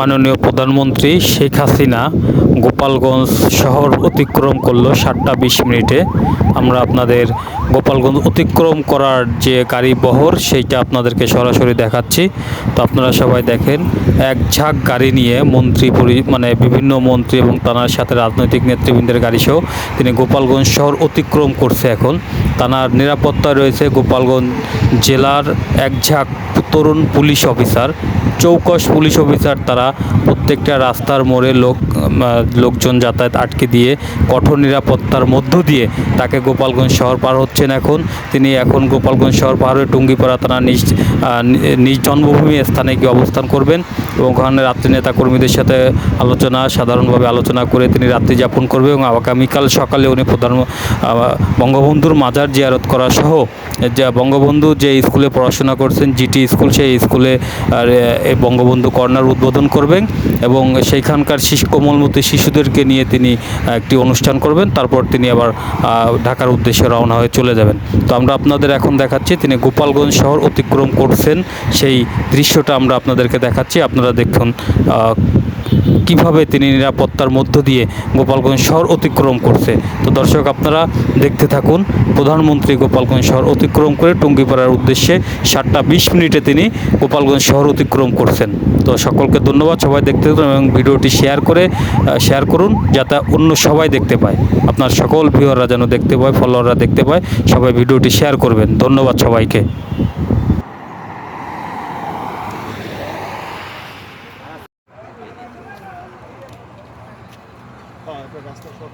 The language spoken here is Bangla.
মাননীয় প্রধানমন্ত্রী শেখ হাসিনা গোপালগঞ্জ শহর অতিক্রম করল সাতটা বিশ মিনিটে। আমরা আপনাদের গোপালগঞ্জ অতিক্রম করার যে গাড়ি বহর, সেইটা আপনাদেরকে সরাসরি দেখাচ্ছি। তো আপনারা সবাই দেখেন, এক ঝাঁক গাড়ি নিয়ে মন্ত্রী পরি মানে বিভিন্ন মন্ত্রী এবং তানার সাথে রাজনৈতিক নেতৃবৃন্দের গাড়ি সহ তিনি গোপালগঞ্জ শহর অতিক্রম করছে এখন। তানার নিরাপত্তা রয়েছে গোপালগঞ্জ জেলার এক ঝাঁক তরুণ পুলিশ অফিসার চৌকশ পুলিশ অফিসার তারা প্রত্যেকটা রাস্তার মোড়ে লোক লোকজন যাতায়াত আটকে দিয়ে কঠোর নিরাপত্তার মধ্য দিয়ে তাকে গোপালগঞ্জ শহর পার হচ্ছেন এখন। তিনি এখন গোপালগঞ্জ শহর পার হয়ে টুঙ্গিপাড়া থানা নিজ নিজ জন্মভূমি স্থানে গিয়ে অবস্থান করবেন। এবং ওখানে রাত্রি নেতা কর্মীদের সাথে আলোচনা, সাধারণভাবে আলোচনা করে তিনি রাত্রি যাপন করবে এবং আগামীকাল সকালে উনি প্রধান বঙ্গবন্ধুর মাজার জিয়ারত করা সহ, যে বঙ্গবন্ধু যে স্কুলে পড়াশোনা করছেন, জিটি স্কুল, সেই স্কুলে বঙ্গবন্ধু কর্নার উদ্বোধন করবেন এবং সেইখানকার শিশু, কোমলমতি শিশুদেরকে নিয়ে তিনি একটি অনুষ্ঠান করবেন। তারপর তিনি আবার ঢাকার উদ্দেশ্যে রওনা হয়ে চলে যাবেন। তো আমরা আপনাদের এখন দেখাচ্ছি, তিনি গোপালগঞ্জ শহর অতিক্রম করছেন, সেই দৃশ্যটা আমরা আপনাদেরকে দেখাচ্ছি। আপনারা দেখুন আহ, কীভাবে তিনি নিরাপত্তার মধ্য দিয়ে গোপালগঞ্জ শহর অতিক্রম করছে। তো দর্শক আপনারা দেখতে থাকুন প্রধানমন্ত্রী গোপালগঞ্জ শহর অতিক্রম করে টুঙ্গিপাড়ার উদ্দেশ্যে সাতটা বিশ মিনিটে তিনি গোপালগঞ্জ শহর অতিক্রম করছেন। তো সকলকে ধন্যবাদ সবাই দেখতে থাকুন এবং ভিডিওটি শেয়ার করে শেয়ার করুন যাতে অন্য সবাই দেখতে পায়। আপনার সকল ভিউয়াররা যেন দেখতে পায় ফলোয়াররা দেখতে পায় সবাই ভিডিওটি শেয়ার করবেন। ধন্যবাদ সবাইকে। হ্যাঁ এটা রাস্তা সব